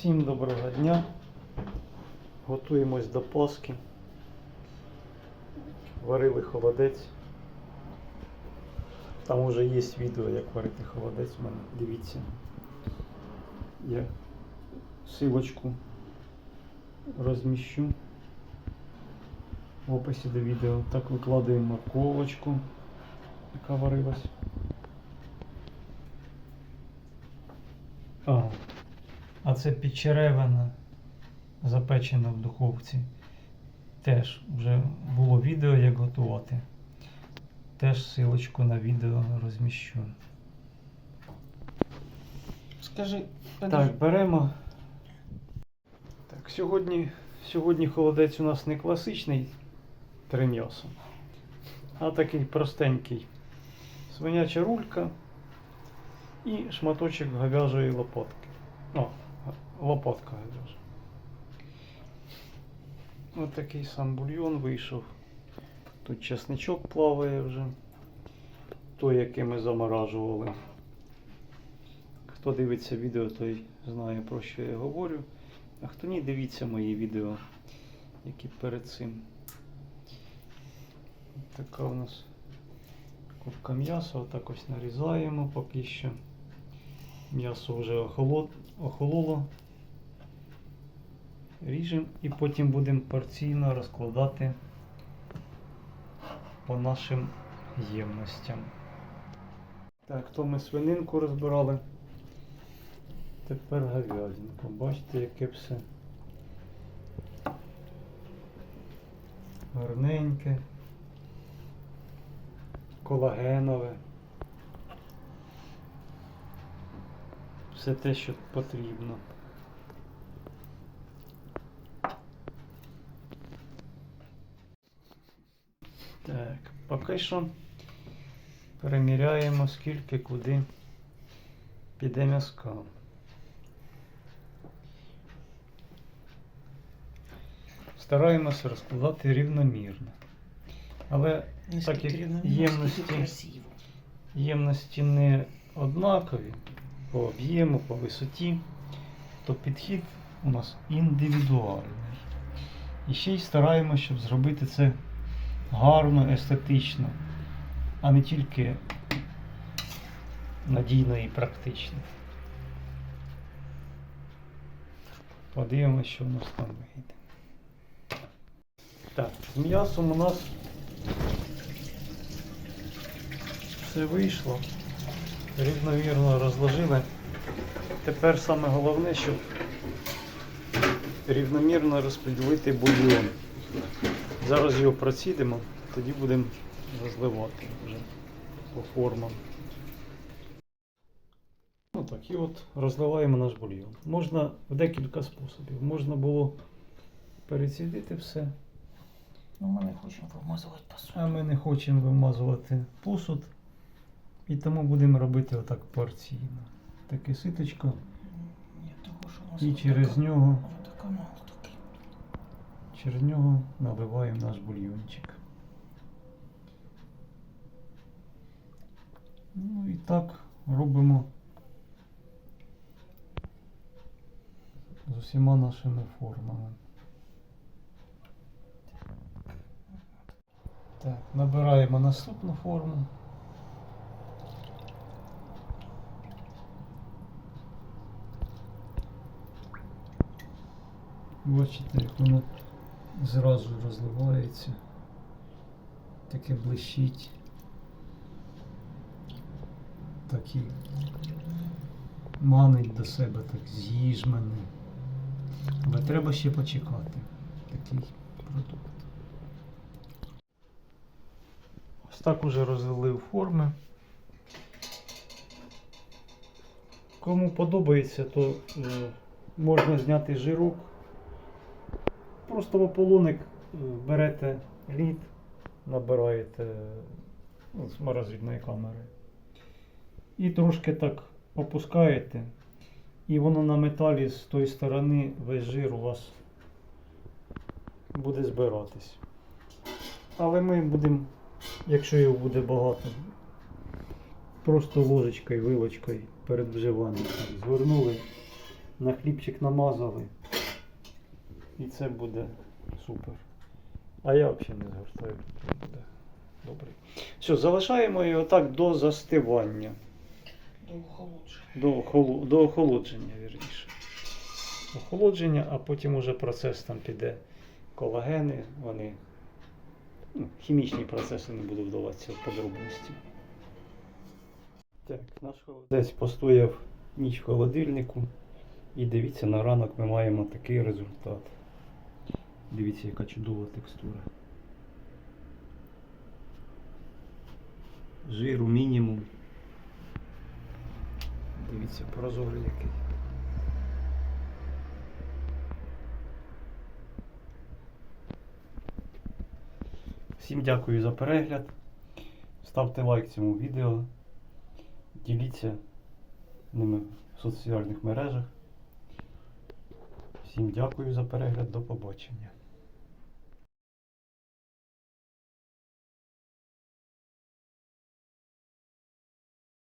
Всім доброго дня. Готуємось до Пасхи. Варили холодець. Там вже є відео, як варити холодець в мене. Дивіться. Я силочку розміщу в описі до відео. Так викладаємо морковочку, яка варилась. А, а це підчеревина запечена в духовці. Теж вже було відео, як готувати. Теж силочку на відео розміщу. Скажи, Так, беремо. Так, сьогодні, сьогодні холодець у нас не класичний три а такий простенький. Свиняча рулька і шматочок говяжої лопатки. О, лопатка. Ось такий сам бульйон вийшов. Тут чесничок плаває вже. Той, який ми заморажували. Хто дивиться відео, той знає про що я говорю. А хто ні, дивіться мої відео, які перед цим. Така у нас кубка м'яса, отак ось нарізаємо поки що. М'ясо вже охоло- охололо. Ріжемо і потім будемо порційно розкладати по нашим ємностям. Так, то ми свининку розбирали. Тепер говядинку. Бачите, яке все гарненьке, колагенове. Все те, що потрібно. Так, поки що переміряємо, скільки куди піде м'язка. Стараємося розкладати рівномірно. Але так як ємності, ємності не однакові по об'єму, по висоті, то підхід у нас індивідуальний. І ще й стараємося, щоб зробити це гарно, естетично, а не тільки надійно і практично. Подивимося, що в нас там вийде. Так, з м'ясом у нас все вийшло. Рівновірно розложили. Тепер саме головне, щоб рівномірно розподілити бульйон. Зараз його процідимо, тоді будемо розливати вже по формам. Ну так, і от розливаємо наш бульйон. Можна в декілька способів. Можна було перецідити все. Ну, ми не хочемо помазувати посуд. А ми не хочемо вимазувати посуд. І тому будемо робити отак порційно. Таке ситочко. І через нього, через нього наливаємо наш бульйончик. Ну і так робимо з усіма нашими формами. Так, набираємо наступну форму. Бачите, як воно зразу розливається. Таке блищить. Так і манить до себе, так з'їж мене. Але треба ще почекати. Такий продукт. Ось так уже розлив форми. Кому подобається, то е, можна зняти жирок. Просто в ополоник е, берете лід, набираєте ну, з морозильної камери. І трошки так опускаєте. І воно на металі з тої сторони весь жир у вас буде збиратись. Але ми будемо, якщо його буде багато, просто ложечкою, вилочкою перед вживанням звернули на хлібчик намазали. І це буде супер. А я взагалі не згортаю. Це Буде добре. Все, залишаємо його так до застивання. До охолодження. До, охоло- до охолодження, вірніше. Охолодження, а потім уже процес там піде. Колагени, вони. Ну, хімічні процеси не буду вдаватися в подробності. Так, наш холодець постояв ніч в холодильнику. І дивіться, на ранок ми маємо такий результат. Дивіться, яка чудова текстура. Жиру мінімум. Дивіться, прозорий який. Всім дякую за перегляд. Ставте лайк цьому відео. Діліться ними в соціальних мережах. Всім дякую за перегляд. До побачення.